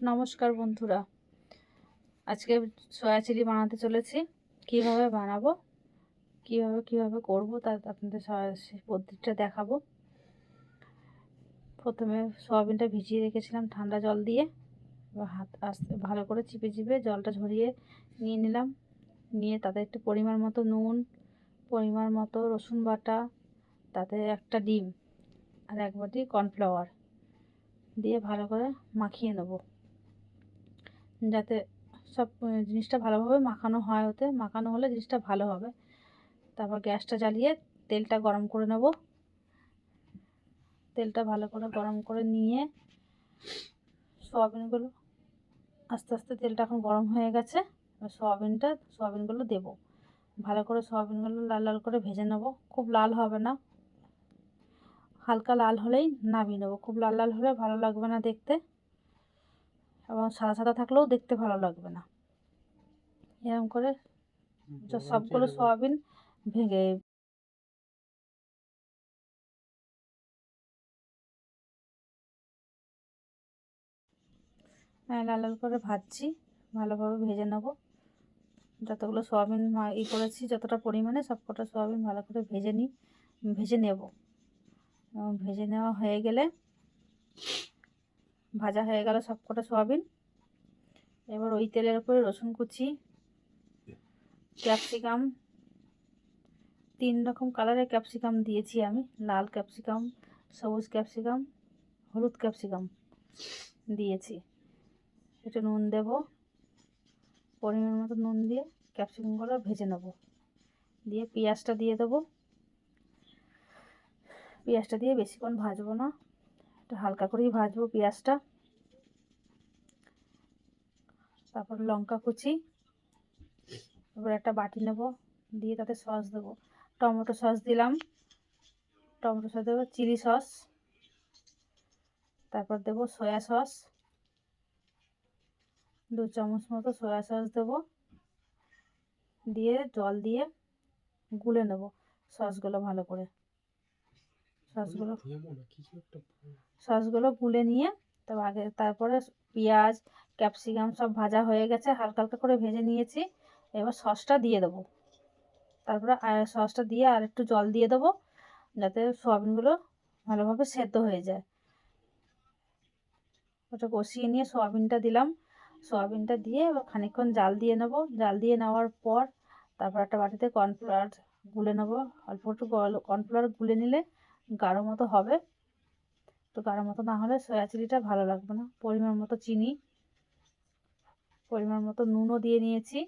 নমস্কার বন্ধুরা। আজকে সয়া চিলি বানাতে চলেছি। কীভাবে বানাবো, কীভাবে কীভাবে করব তা আপনাদের পদ্ধতিটা দেখাবো। প্রথমে সয়াবিনটা ভিজিয়ে রেখেছিলাম ঠান্ডা জল দিয়ে। হাত আস্তে ভালো করে চিপে চিপে জলটা ঝরিয়ে নিয়ে নিলাম। নিয়ে তাতে একটু পরিমাণ মতো নুন, পরিমাণ মতো রসুন বাটা, তাতে একটা ডিম আর এক বাটি কর্নফ্লাওয়ার দিয়ে ভালো করে মাখিয়ে নেব। যাতে সব জিনিসটা ভালোভাবে মাখানো হয় ওতে। মাখানো হলে জিনিসটা ভালো হবে। তারপর গ্যাসটা জ্বালিয়ে তেলটা গরম করে নেব। তেলটা ভালো করে গরম করে নিয়ে সোয়াবিনগুলো, আস্তে আস্তে তেলটা এখন গরম হয়ে গেছে। সোয়াবিনটা, সোয়াবিনগুলো দেব। ভালো করে সোয়াবিনগুলো লাল লাল করে ভেজে নেব। খুব লাল হবে না। হালকা লাল হলেই নামিয়ে নেব। খুব লাল লাল হলে ভালো লাগবে না দেখতে। এবং সাদা সাদা থাকলেও দেখতে ভালো লাগবে না। এরকম করে সবগুলো সয়াবিন ভেঙে হ্যাঁ লাল লাল করে ভাজছি ভালোভাবে ভেজে নেব। যতগুলো সয়াবিন ই করেছি যতটা পরিমাণে সবকটা সয়াবিন ভালো করে ভেজে নিই ভেজে নেব। ভেজে নেওয়া হয়ে গেলে ভাজা হয়ে গেল সবকটা সয়াবিন। এবার ওই তেলের উপরে রসুন কুচি, ক্যাপসিকাম, তিন রকম কালারের ক্যাপসিকাম দিয়েছি আমি। লাল ক্যাপসিকাম, সবুজ ক্যাপসিকাম, হলুদ ক্যাপসিকাম দিয়েছি। একটু নুন দেব, পরিমাণ মতো নুন দিয়ে ক্যাপসিকামগুলো ভেজে নেব। দিয়ে পেঁয়াজটা দিয়ে দেবো। পেঁয়াজটা দিয়ে বেশিক্ষণ ভাজবো না। একটু হালকা করেই ভাজবো পেঁয়াজটা। তারপর লঙ্কা কুচি। এবার একটা বাটি নেব, দিয়ে তাতে সস দেবো। টমেটো সস দিলাম। টমেটো সস দেবো, চিলি সস। তারপর দেবো সয়া সস। দু চামচ মতো সয়া সস দেবো। দিয়ে জল দিয়ে গুলে নেব সসগুলো ভালো করে। সসগুলো সসগুলো গুলে নিয়ে তারপর আগে তারপরে পেঁয়াজ ক্যাপসিকাম সব ভাজা হয়ে গেছে হালকা হালকা করে ভেজে নিয়েছি। এবার সসটা দিয়ে দেবো। তারপরে সসটা দিয়ে আর একটু জল দিয়ে দেবো যাতে সোয়াবিনগুলো ভালোভাবে সেদ্ধ হয়ে যায়। ওটা কষিয়ে নিয়ে সোয়াবিনটা দিলাম। সোয়াবিনটা দিয়ে এবার খানিকক্ষণ জাল দিয়ে নেব। জাল দিয়ে নেওয়ার পর তারপর একটা বাটিতে কর্নফ্লাওয়ার গুলে নেব। অল্প একটু কর্নফ্লাওয়ার গুলে নিলে গাঢ় মতো হবে। তো গাঢ় মতো না হলে সয়া চিলিটা ভালো লাগবে না। পরিমাণ মতো চিনি, পরিমাণ মতো নুনও দিয়ে নিয়েছি।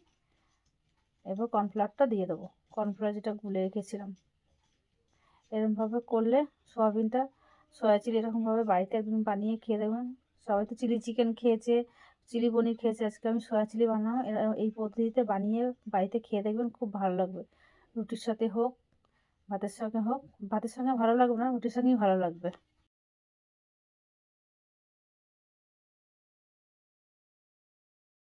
এবার কর্নফ্লাওয়ারটা দিয়ে দেবো। কর্নফ্লাওয়ার যেটা গুলে রেখেছিলাম। এরকমভাবে করলে সয়াবিনটা সয়া চিলি এরকমভাবে বাড়িতে একদিন বানিয়ে খেয়ে দেবেন সবাই তো চিলি চিকেন খেয়েছে চিলি পনির খেয়েছে। আজকে আমি সয়া চিলি বানাবো। এই পদ্ধতিতে বানিয়ে বাড়িতে খেয়ে দেখবেন খুব ভালো লাগবে। রুটির সাথে হোক ভাতের সঙ্গে হোক ভাতের সঙ্গে ভালো লাগবে না রুটির সঙ্গেই ভালো লাগবে